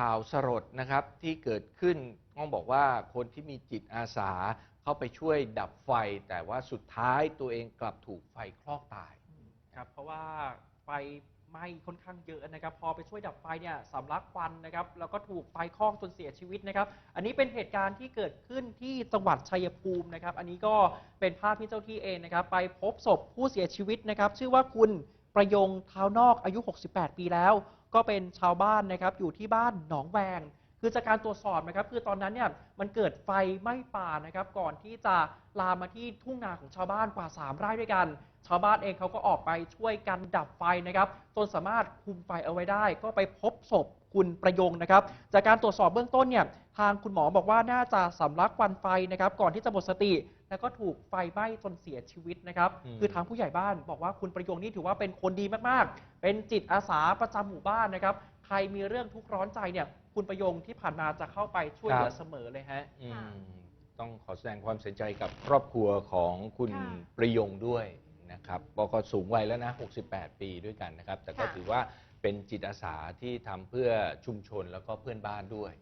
ข่าวสลดนะครับที่เกิดขึ้นต้องบอกว่าคนที่มีจิตอาสาเข้าไปช่วยดับไฟ แต่ว่าสุดท้ายตัวเองกลับถูกไฟคลอกตาย ครับเพราะว่าไฟไหม้ค่อนข้างเยอะนะครับ พอไปช่วยดับไฟเนี่ยสำลักควันนะครับแล้วก็ถูกไฟคลอกจนเสียชีวิตนะครับ อันนี้เป็นเหตุการณ์ที่เกิดขึ้นที่จังหวัดชัยภูมินะครับ อันนี้ก็เป็นภาพที่เจ้าที่เองนะครับ ไปพบศพผู้เสียชีวิตนะครับ ชื่อว่าคุณ ประยงเท้านอกอายุ 68 ปีแล้ว ก็เป็นชาวบ้านนะครับอยู่ที่บ้านหนองแวง คือจากการตรวจสอบนะครับ คือตอนนั้นเนี่ยมันเกิดไฟไหม้ป่านะครับ ก่อนที่จะลามมาที่ทุ่งนาของชาวบ้านกว่า 3 ไร่ด้วยกัน ชาวบ้านเองเขาก็ออกไปช่วยกันดับไฟนะครับจนสามารถคุมไฟเอาไว้ได้ ก็ไปพบศพคุณประยงนะครับ จากการตรวจสอบเบื้องต้นเนี่ยทางคุณหมอบอกว่าน่าจะสำลักควันไฟนะครับ ก่อนที่จะหมดสติ แล้วก็ถูกไฟไหม้จนเสียชีวิตนะครับอืมคือทางผู้ใหญ่บ้านบอกว่าคุณประยงนี่ถือว่าเป็นคนดีมากๆ เป็นจิตอาสาประจำหมู่บ้านนะครับใค รมีเรื่องทุกข์ร้อนใจเนี่ย คุณประยงที่ผ่านมาจะเข้าไปช่วยเหลือเสมอเลยฮะ อืมค่ะต้องขอแสดงความเสียใจกับครอบครัวของคุณค่ะ ประยงด้วยนะครับก็ก็สูงวัยแล้วนะ 68 ปีด้วยกันนะครับ แต่ก็ค่ะ ถือว่าเป็นจิตอาสาที่ทำเพื่อชุมชนแล้วก็เพื่อนบ้านด้วย